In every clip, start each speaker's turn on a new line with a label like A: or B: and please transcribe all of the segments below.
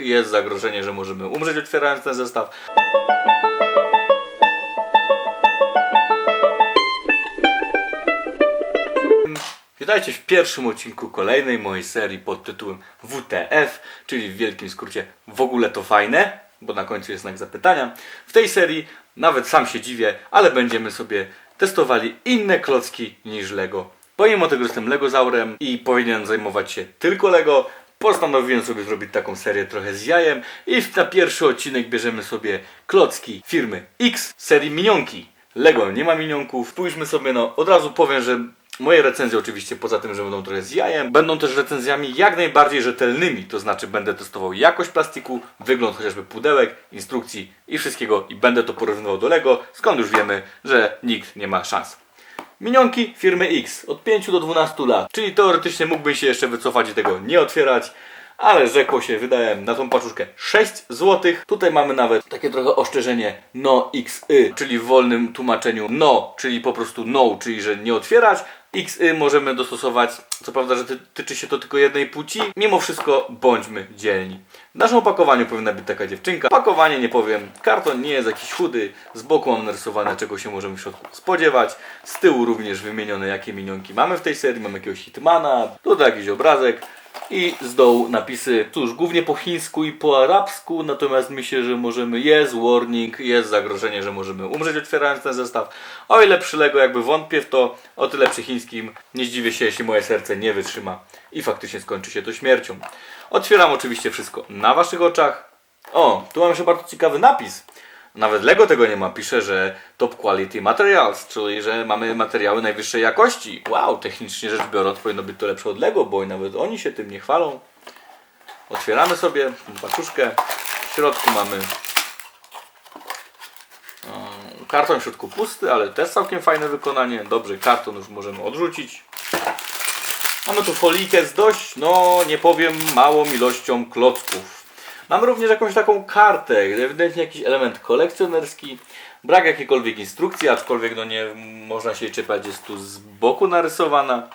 A: jest zagrożenie, że możemy umrzeć otwierając ten zestaw. Witajcie w pierwszym odcinku kolejnej mojej serii pod tytułem WTF, czyli w wielkim skrócie w ogóle to fajne, bo na końcu jest znak zapytania. W tej serii nawet sam się dziwię, ale będziemy sobie testowali inne klocki niż Lego. Pomimo tego, że jestem Legozaurem i powinien zajmować się tylko Lego, postanowiłem sobie zrobić taką serię trochę z jajem i na pierwszy odcinek bierzemy sobie klocki firmy X serii Minionki. Lego nie ma minionków. Spójrzmy sobie, no od razu powiem, że moje recenzje oczywiście poza tym, że będą trochę z jajem, będą też recenzjami jak najbardziej rzetelnymi, to znaczy będę testował jakość plastiku, wygląd chociażby pudełek, instrukcji i wszystkiego i będę to porównywał do Lego, skąd już wiemy, że nikt nie ma szans. Minionki firmy X od 5 do 12 lat, czyli teoretycznie mógłbym się jeszcze wycofać i tego nie otwierać, ale rzekło się, wydałem na tą paczuszkę 6 zł. Tutaj mamy nawet takie trochę oszczerzenie no XY, czyli w wolnym tłumaczeniu no, czyli po prostu no, czyli że nie otwierać. XY możemy dostosować, co prawda, że ty, tyczy się to tylko jednej płci. Mimo wszystko bądźmy dzielni. W naszym opakowaniu powinna być taka dziewczynka. Pakowanie nie powiem, karton nie jest jakiś chudy. Z boku mam narysowane, czego się możemy w środku spodziewać. Z tyłu również wymienione, jakie minionki mamy w tej serii. Mamy jakiegoś hitmana, tutaj jakiś obrazek. I z dołu napisy, cóż, głównie po chińsku i po arabsku, natomiast myślę, że możemy, jest warning, jest zagrożenie, że możemy umrzeć otwierając ten zestaw. O ile przy Lego jakby wątpię w to, o tyle przy chińskim nie zdziwię się, jeśli moje serce nie wytrzyma i faktycznie skończy się to śmiercią. Otwieram oczywiście wszystko na waszych oczach. O, tu mam jeszcze bardzo ciekawy napis. Nawet Lego tego nie ma. Pisze, że top quality materials, czyli że mamy materiały najwyższej jakości. Wow, technicznie rzecz biorąc powinno być to lepsze od Lego, bo nawet oni się tym nie chwalą. Otwieramy sobie paczuszkę. W środku mamy um, karton w środku pusty, ale też całkiem fajne wykonanie. Dobrze, karton już możemy odrzucić. Mamy tu folijkę z dość, no nie powiem, małą ilością klocków. Mamy również jakąś taką kartę, ewidentnie jakiś element kolekcjonerski. Brak jakiejkolwiek instrukcji, aczkolwiek no nie można się jej jest tu z boku narysowana.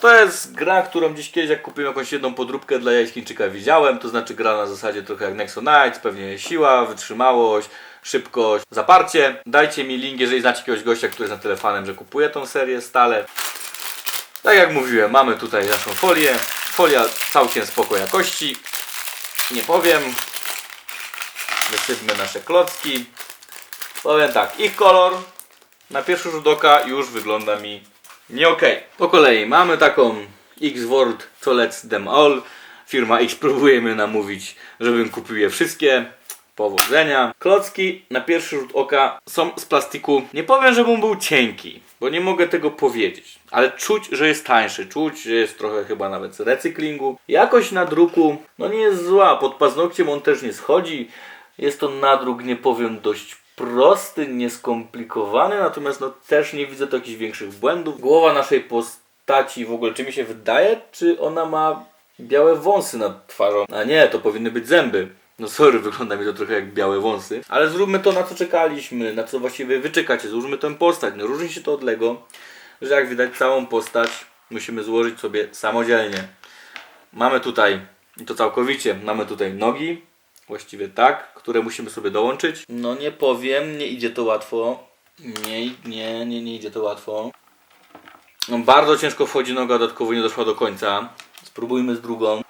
A: To jest gra, którą gdzieś kiedyś jak kupiłem jakąś jedną podróbkę dla jaj Chińczyka widziałem, to znaczy gra na zasadzie trochę jak Nexo Knights, pewnie siła, wytrzymałość, szybkość, zaparcie. Dajcie mi link, jeżeli znacie jakiegoś gościa, który jest na telefonem, że kupuje tą serię stale. Tak jak mówiłem, mamy tutaj naszą folię. Folia całkiem spoko jakości. Nie powiem. Wysypmy nasze klocki. Powiem tak, ich kolor na pierwszy rzut oka już wygląda mi nie okej. Po kolei mamy taką X-Word, co let's them all. Firma X próbuje mnie namówić, żebym kupił je wszystkie. Powodzenia. Klocki na pierwszy rzut oka są z plastiku. Nie powiem, żeby on był cienki, bo nie mogę tego powiedzieć. Ale czuć, że jest tańszy. Czuć, że jest trochę chyba nawet z recyklingu. Jakość nadruku, no nie jest zła. Pod paznokciem on też nie schodzi. Jest to nadruk, nie powiem, dość prosty, nieskomplikowany, natomiast no też nie widzę tu jakichś większych błędów. Głowa naszej postaci w ogóle, czy mi się wydaje, czy ona ma białe wąsy nad twarzą? A nie, to powinny być zęby. No sorry, wygląda mi to trochę jak białe wąsy. Ale zróbmy to, na co czekaliśmy, na co właściwie wy czekacie. Złóżmy tę postać. No różni się to od Lego, że jak widać całą postać musimy złożyć sobie samodzielnie. Mamy tutaj, i to całkowicie, mamy tutaj nogi, właściwie tak, które musimy sobie dołączyć. No nie powiem, nie idzie to łatwo. Nie, nie, nie, nie idzie to łatwo. No, bardzo ciężko wchodzi noga, dodatkowo nie doszła do końca. Spróbujmy z drugą.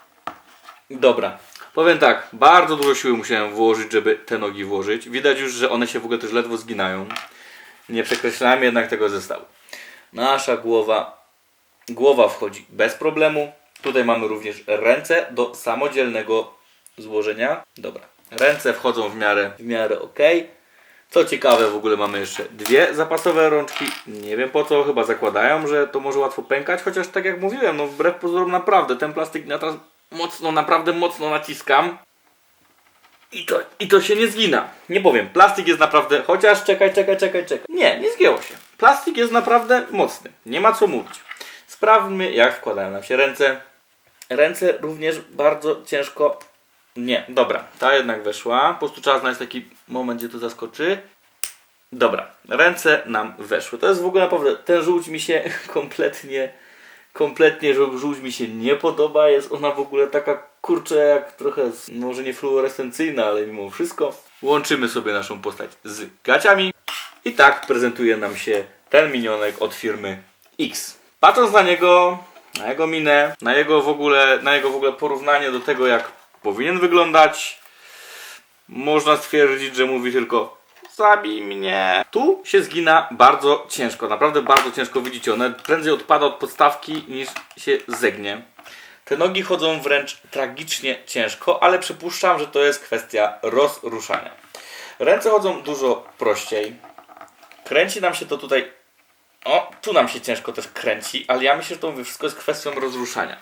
A: Dobra. Powiem tak, bardzo dużo siły musiałem włożyć, żeby te nogi włożyć. Widać już, że one się w ogóle też ledwo zginają. Nie przekreślałem jednak tego zestawu. Nasza głowa, głowa wchodzi bez problemu. Tutaj mamy również ręce do samodzielnego złożenia. Dobra. Ręce wchodzą w miarę, w miarę ok. Co ciekawe, w ogóle mamy jeszcze dwie zapasowe rączki. Nie wiem po co, chyba zakładają, że to może łatwo pękać, chociaż tak jak mówiłem, no wbrew pozorom naprawdę, ten plastik na mocno, naprawdę mocno naciskam. I to, I to się nie zgina. Nie powiem, plastik jest naprawdę, chociaż czekaj, czekaj, czekaj, czekaj. Nie, nie zgięło się. Plastik jest naprawdę mocny. Nie ma co mówić. Sprawdźmy, jak wkładają nam się ręce. Ręce również bardzo ciężko. Nie, dobra, ta jednak weszła. Po prostu trzeba znaleźć taki moment, gdzie to zaskoczy. Dobra, ręce nam weszły. To jest w ogóle naprawdę, ten żółć mi się kompletnie, kompletnie żół- żółć mi się nie podoba. Jest ona w ogóle taka kurczę jak trochę, może nie fluorescencyjna, ale mimo wszystko. Łączymy sobie naszą postać z gaciami i tak prezentuje nam się ten minionek od firmy X. Patrząc na niego, na jego minę, na jego w ogóle, na jego w ogóle porównanie do tego jak powinien wyglądać, można stwierdzić, że mówi tylko zabij mnie. Tu się zgina bardzo ciężko, naprawdę bardzo ciężko widzicie. One prędzej odpada od podstawki niż się zegnie. Te nogi chodzą wręcz tragicznie ciężko, ale przypuszczam, że to jest kwestia rozruszania. Ręce chodzą dużo prościej. Kręci nam się to tutaj o, tu nam się ciężko też kręci, ale ja myślę, że to wszystko jest kwestią rozruszania.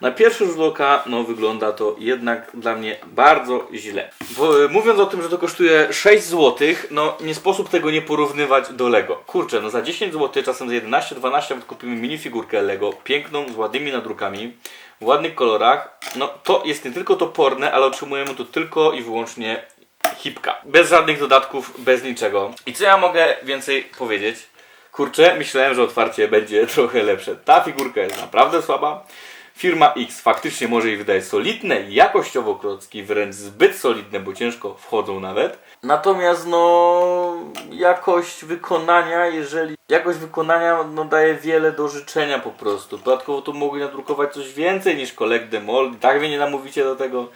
A: Na pierwszy rzut oka, no wygląda to jednak dla mnie bardzo źle. Bo, e, mówiąc o tym, że to kosztuje 6 zł, no nie sposób tego nie porównywać do Lego. Kurczę, no za 10 zł, czasem za 11, 12 nawet kupimy minifigurkę Lego, piękną, z ładnymi nadrukami, w ładnych kolorach. No to jest nie tylko toporne, ale otrzymujemy tu tylko i wyłącznie hipka. Bez żadnych dodatków, bez niczego. I co ja mogę więcej powiedzieć? Kurczę, myślałem, że otwarcie będzie trochę lepsze. Ta figurka jest naprawdę słaba. Firma X faktycznie może jej wydać solidne, jakościowo klocki, wręcz zbyt solidne, bo ciężko wchodzą nawet. Natomiast no jakość wykonania, jeżeli jakość wykonania no, daje wiele do życzenia po prostu. Dodatkowo tu mogli nadrukować coś więcej niż Collect the Mold. Tak wy nie namówicie do tego.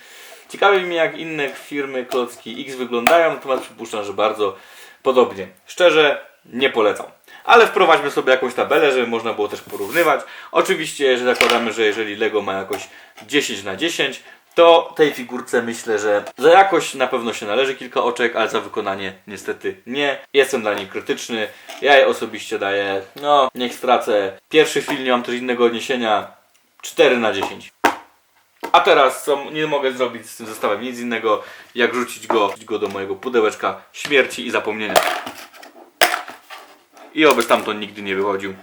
A: Ciekawi mnie jak inne firmy klocki X wyglądają, natomiast przypuszczam, że bardzo podobnie. Szczerze nie polecam. Ale wprowadźmy sobie jakąś tabelę, żeby można było też porównywać. Oczywiście, że zakładamy, że jeżeli Lego ma jakoś 10 na 10, to tej figurce myślę, że za jakość na pewno się należy kilka oczek, ale za wykonanie niestety nie. Jestem dla niej krytyczny. Ja jej osobiście daję, no niech stracę. Pierwszy film, nie mam też innego odniesienia, 4 na 10. A teraz co nie mogę zrobić z tym zestawem nic innego, jak rzucić go, rzucić go do mojego pudełeczka śmierci i zapomnienia. I oby stamtąd nigdy nie wychodził.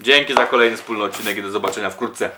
A: Dzięki za kolejny wspólny odcinek i do zobaczenia wkrótce.